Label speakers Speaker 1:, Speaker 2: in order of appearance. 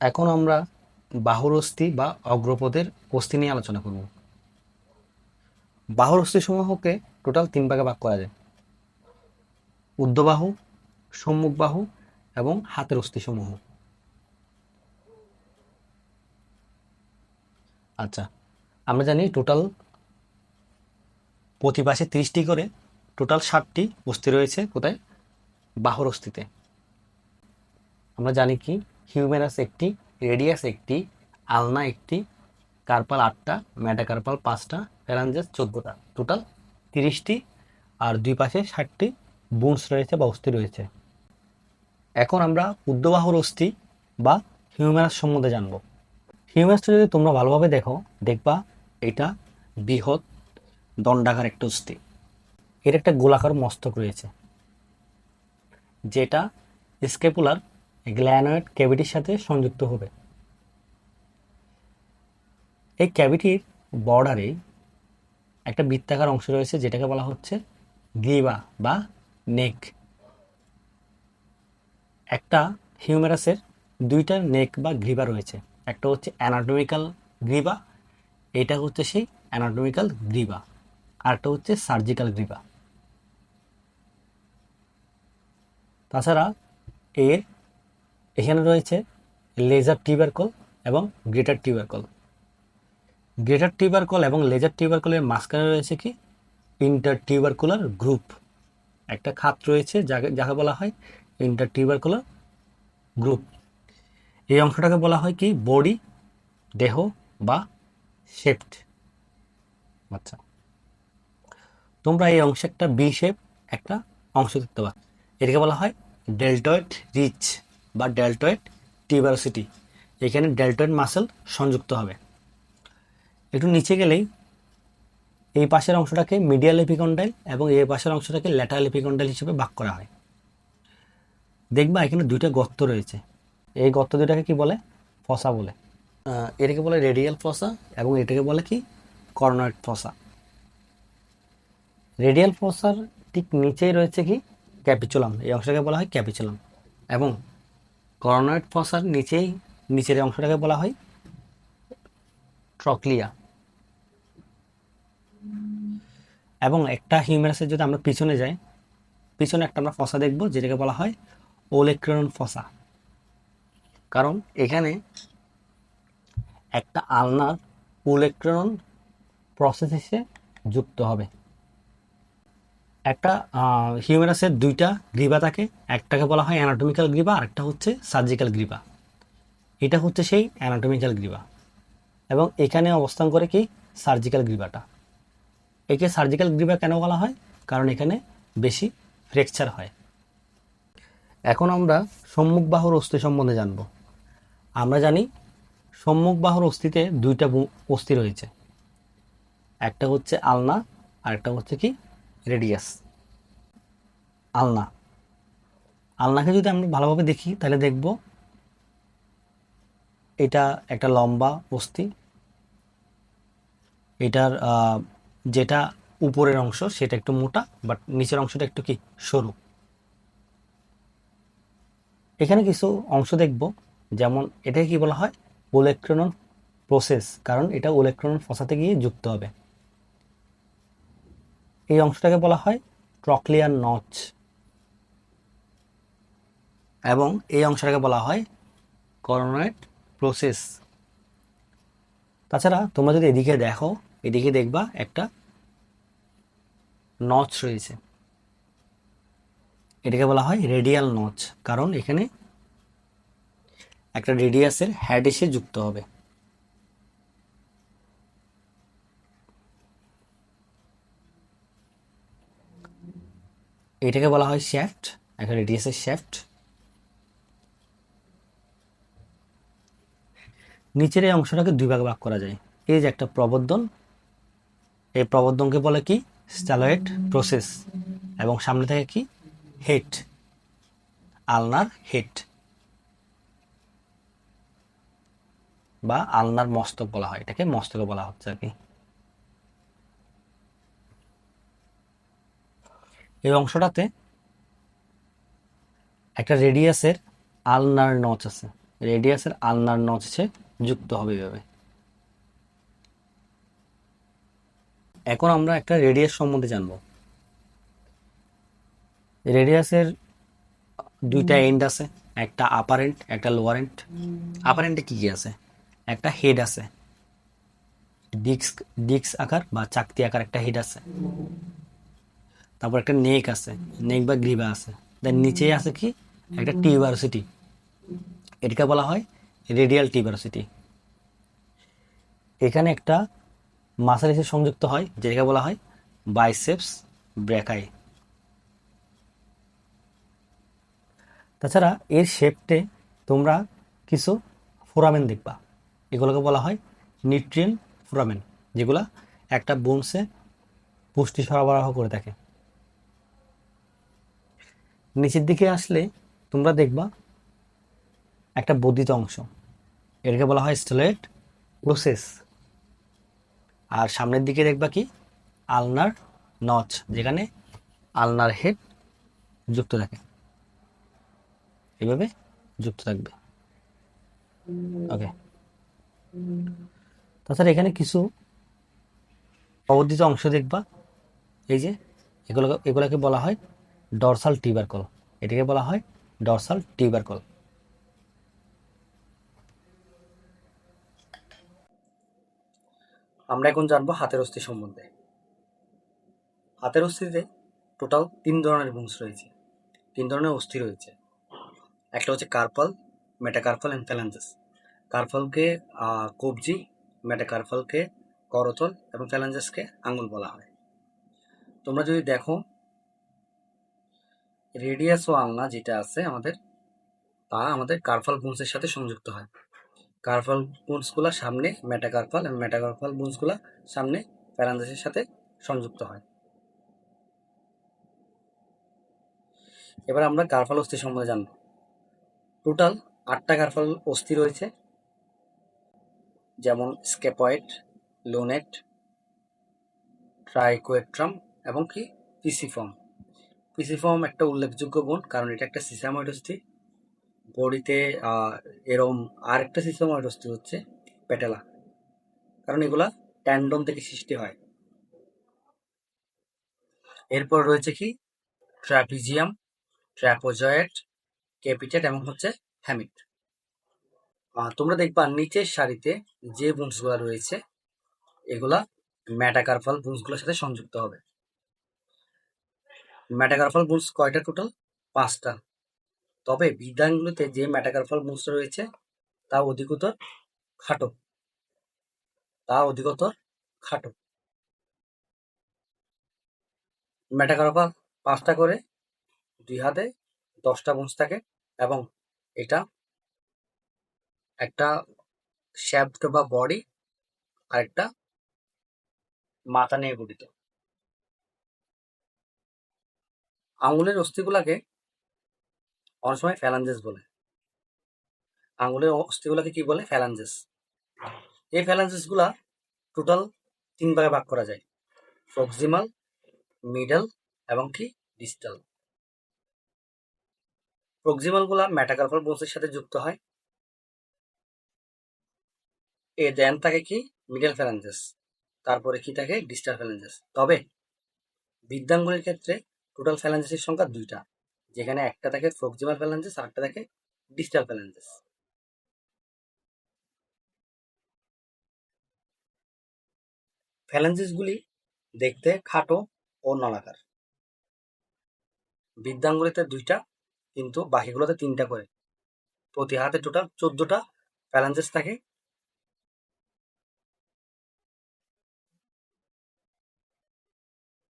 Speaker 1: এখন আমরা বাহুর অস্থি বা অগ্রপদের অস্থি নিয়ে আলোচনা করব। বাহুর অস্থি সমূহকে টোটাল তিন ভাগে ভাগ করা যায়। উর্ধ্ববাহু সম্মুখ বাহু এবং হাতের অস্থি সমূহ আচ্ছা আমরা জানি টোটাল প্রতি পাশে ত্রিশটি করে টোটাল ষাটটি অস্থি রয়েছে কোথায়? বাহুর অস্থিতে। আমরা জানি কি? হিউম্যানাস একটি রেডিয়াস একটি আলনা একটি কার্পাল আটটা ম্যাটাকার্পাল পাঁচটা ফ্যারাঞ্জাস চোদ্দোটা। টোটাল তিরিশটি আর দুই পাশে ষাটটি বুনস রয়েছে বা অস্থি রয়েছে। এখন আমরা উদ্যবাহুর অস্থি বা হিউম্যানাস সম্বন্ধে জানব। হিউম্যানাসটা যদি তোমরা ভালোভাবে দেখো, দেখবা এটা বৃহৎ দণ্ডাকার একটা অস্থি। এর একটা গোলাকার মস্তক রয়েছে, যেটা স্কেপুলার গ্ল্যানয়েড ক্যাভিটির সাথে সংযুক্ত হবে। এই ক্যাভিটির বর্ডারে একটা বৃত্তাকার অংশ রয়েছে, যেটাকে বলা হচ্ছে গ্রিবা বা নেক। একটা হিউমেরাসের দুইটা নেক বা গ্রিবা রয়েছে। একটা হচ্ছে অ্যানাটমিক্যাল গ্রিবা এটা হচ্ছে সেই অ্যানাটমিক্যাল গ্রিবা আরেকটা হচ্ছে সার্জিক্যাল গ্রিবা তাছাড়া এর এখানে রয়েছে লেজার টিউবারকল এবং গ্রেটার টিউবারকল গ্রেটার টিউবারকল এবং লেজার টিউবারকলের মাঝখানে রয়েছে কি? ইন্টার টিউবারকুলার গ্রুপ একটা খাত রয়েছে যাকে যাকে বলা হয় ইন্টার টিউবারকুলার গ্রুপ এই অংশটাকে বলা হয় কি? বডি দেহ বা শেপড আচ্ছা। তোমরা এই অংশে একটা বি শেপ একটা অংশ দেখতে পাচ্ছ। এটাকে বলা হয় ডেল্টয়েড রিচ বা ডেল্টয়েড টিউবারসিটি এখানে ডেল্টয়েড মাসেল সংযুক্ত হবে। একটু নিচে গেলেই এই পাশের অংশটাকে মিডিয়াল এপিকন্ডাইল এবং এই পাশের অংশটাকে ল্যাটারাল এপিকন্ডাইল হিসেবে ভাগ করা হয়। দেখবা এখানে দুইটা গর্ত রয়েছে। এই গর্ত দুটাকে কি বলে? ফসা বলে। এটাকে বলে রেডিয়াল ফসা এবং এটাকে বলে কি? কর্নয়েড ফসা রেডিয়াল ফসার ঠিক নিচেই রয়েছে কি? ক্যাপিচুলাম এই অংশটাকে বলা হয় ক্যাপিচুলাম এবং করোনয়েড ফসার নিচেই, নিচের অংশটাকে বলা হয় ট্রক্লিয়া। এবং একটা হিউম্যারাসের যদি আমরা পিছনে যাই, পিছনে একটা আমরা ফসা দেখব, যেটাকে বলা হয় ওলেক্রন ফসা কারণ এখানে একটা আলনার ওলেক্ট্রন প্রসেস এসে যুক্ত হবে। একটা হিউম্যারাসের দুইটা গ্রীবা থাকে একটাকে বলা হয় অ্যানাটমিক্যাল গ্রীবা আর একটা হচ্ছে সার্জিক্যাল গ্রীবা। এটা হচ্ছে সেই অ্যানাটমিক্যাল গ্রীবা। এবং এখানে অবস্থান করে কি? সার্জিক্যাল গ্রীবাটা। একে সার্জিক্যাল গ্রীবা কেন বলা হয়? কারণ এখানে বেশি ফ্র্যাকচার হয়। এখন আমরা সম্মুখ বাহুর অস্থি সম্বন্ধে জানব। আমরা জানি সম্মুখ বাহুর অস্থিতে দুইটা অস্থি রয়েছে। একটা হচ্ছে আলনা আর একটা হচ্ছে কি? রেডিয়াস। আলনা। আলনাকে যদি আমরা ভালোভাবে দেখি, তাহলে দেখব এটা একটা লম্বা বস্তি। এটার যেটা উপরের অংশ, সেটা একটু মোটা, বাট নিচের অংশটা একটু কি, সরু। এখানে কিছু অংশ দেখব, যেমন এটাকে কি বলা হয় ওলেকট্রন প্রসেস, কারণ এটা ওলেকট্রন ফসাতে গিয়ে যুক্ত হবে। এই অংশটাকে বলা হয় ট্রকলিয়ার নচ এবং এই অংশটাকে বলা হয় করোনয়েড প্রসেস তাছাড়া তোমরা যদি এদিকে দেখো, এদিকে দেখবা একটা নচ রয়েছে। এটাকে বলা হয় রেডিয়াল নচ কারণ এখানে একটা রেডিয়াসের হ্যাড এসে যুক্ত হবে। এটাকে বলা হয় শ্যাফট। একটা রেডিয়াসের শ্যাফট। নিচের এই অংশটাকে দুই ভাগে ভাগ করা যায়। এই যে একটা প্রবর্ধন, এই প্রবর্ধনকে বলে কি? Styloid process. এবং সামনে থেকে কি? হেড। Ulnar head. বা আলনার মস্তক বলা হয়। এটাকে মস্তকে বলা হচ্ছে আর কি। এই অংশটাতে একটা রেডিয়াসের আলনার নচ আছে। রেডিয়াসের আলনার নচে যুক্ত হবে এভাবে এখন আমরা একটা রেডিয়াস সম্বন্ধে জানব। রেডিয়াসের দুইটা এন্ড আছে একটা আপার এন্ড একটা লোয়ার এন্ড আপার এন্ডে কি কি আছে? একটা হেড আছে। ডিস্ক ডিস্ক আকার বা চাকতি আকার একটা হেড আছে। তারপর একটা নেক আছে। নেক বা গ্রিবা আছে। দেন নিচে আছে কি? একটা টিউবারসিটি। এটাকে বলা হয় রেডিয়াল টিউবারসিটি। এখানে একটা মাসেল এসে সংযুক্ত হয়, যেটাকে বলা হয় বাইসেপস ব্রেকাই তাছাড়া এর শেপটে তোমরা কিছু ফোরামেন দেখবা। এগুলোকে বলা হয় নিউট্রিয়েন ফোরামেন, যেগুলা একটা বোনসে পুষ্টি সরবরাহ করে থাকে। নিচের দিকে আসলে তোমরা দেখবা একটা বর্ধিত অংশ। এটাকে বলা হয় স্টেলেট প্রসেস আর সামনের দিকে দেখবা কি? আলনার নচ যেখানে আলনার হেড যুক্ত থাকে। এভাবে যুক্ত থাকবে। ওকে তাছাড়া এখানে কিছু অবর্ধিত অংশ দেখবা। এই যে এগুলো এগুলোকে বলা হয় ডরসাল টিউবারকল এটাকে বলা হয় ডরসাল টিউবারকল আমরা এখন জানব হাতের অস্থি সম্বন্ধে। হাতের অস্থিতে টোটাল তিন ধরনের বংশ রয়েছে, তিন ধরনের অস্থি রয়েছে। একটা হচ্ছে কার্পাল, মেটাকার্পাল অ্যান্ড ফ্যালাঞ্জাস কার্পালকে কবজি, মেটাকার্পালকে করতল এবং ফ্যালাঞ্জাসকে আঙুল বলা হয়। তোমরা যদি দেখো রেডিয়াস ও আলনা যেটা আছে আমাদের, তা আমাদের কার্পাল বুন্সের সাথে সংযুক্ত হয়। কার্পাল বুন্সগুলা সামনে মেটাকার্পাল এবং মেটাকার্পাল বুন্সগুলা সামনে ফ্যালাঞ্জাসের সাথে সংযুক্ত হয়। এবার আমরা কার্পাল অস্থি সম্বন্ধে জানব। টোটাল আটটা কার্পাল অস্থি রয়েছে, যেমন স্কেপয়েড, লোনেট, ট্রাইকোয়েট্রাম এবং কি পিসিফর্ম। পিসিফর্ম একটা উল্লেখযোগ্য গুণ, কারণ এটা একটা সিসাময়েড অস্থি বডিতে এরম আর একটা সিসাময়েড অস্থি হচ্ছে পেটেলা কারণ এগুলা ট্যান্ডন থেকে সৃষ্টি হয়। এরপর রয়েছে কি? ট্র্যাপিজিয়াম ট্র্যাপোজয়েড ক্যাপিটেট এবং হচ্ছে হ্যামিট তোমরা দেখবা নিচের সারিতে যে বুন্সগুলো রয়েছে, এগুলা ম্যাটাকার্পাল বুন্সগুলোর সাথে সংযুক্ত হবে। ম্যাটাকার্পাল বুন্স কয়টা টোটাল পাঁচটা। তবে বিধানগুলোতে যে ম্যাটাকার্পাল বুন্স রয়েছে, তা অধিকতর খাটো। তা অধিকতর খাটো। ম্যাটাকার্পাল পাঁচটা করে, দুই হাতে দশটা বুন্স থাকে এবং এটা একটা শ্যাফট বা বডি আর একটা মাথা নিয়ে গঠিত। আঙুলের অস্থিগুলাকে অনেক সময় ফ্যালাঞ্জেস বলে। আঙুলের অস্থিগুলাকে কি বলে? ফ্যালাঞ্জেস এই ফ্যালাঞ্জেসগুলা টোটাল তিন ভাগে ভাগ করা যায়। প্রক্সিমাল মিডল এবং কি? ডিস্টাল প্রক্সিমালগুলা ম্যাটাকার্পাল বোনসের সাথে যুক্ত হয়। এ দেন থাকে কি? মিডল ফ্যালাঞ্জেস তারপরে কি থাকে? ডিস্টাল ফ্যালাঞ্জেস তবে বৃদ্ধাঙ্গুলের ক্ষেত্রে টোটাল ফ্যালাঞ্জেসের সংখ্যা দুইটা। যেখানে একটা থাকে প্রক্সিমাল ফ্যালাঞ্জেস আর একটা থাকে ডিস্টাল ফ্যালাঞ্জেস ফ্যালাঞ্জেসগুলি দেখতে খাটো ও নলাকার। বৃদ্ধাঙ্গুলিতে দুইটা, কিন্তু বাকিগুলোতে তিনটা করে। প্রতি হাতে টোটাল চোদ্দটা ফ্যালাঞ্জেস থাকে।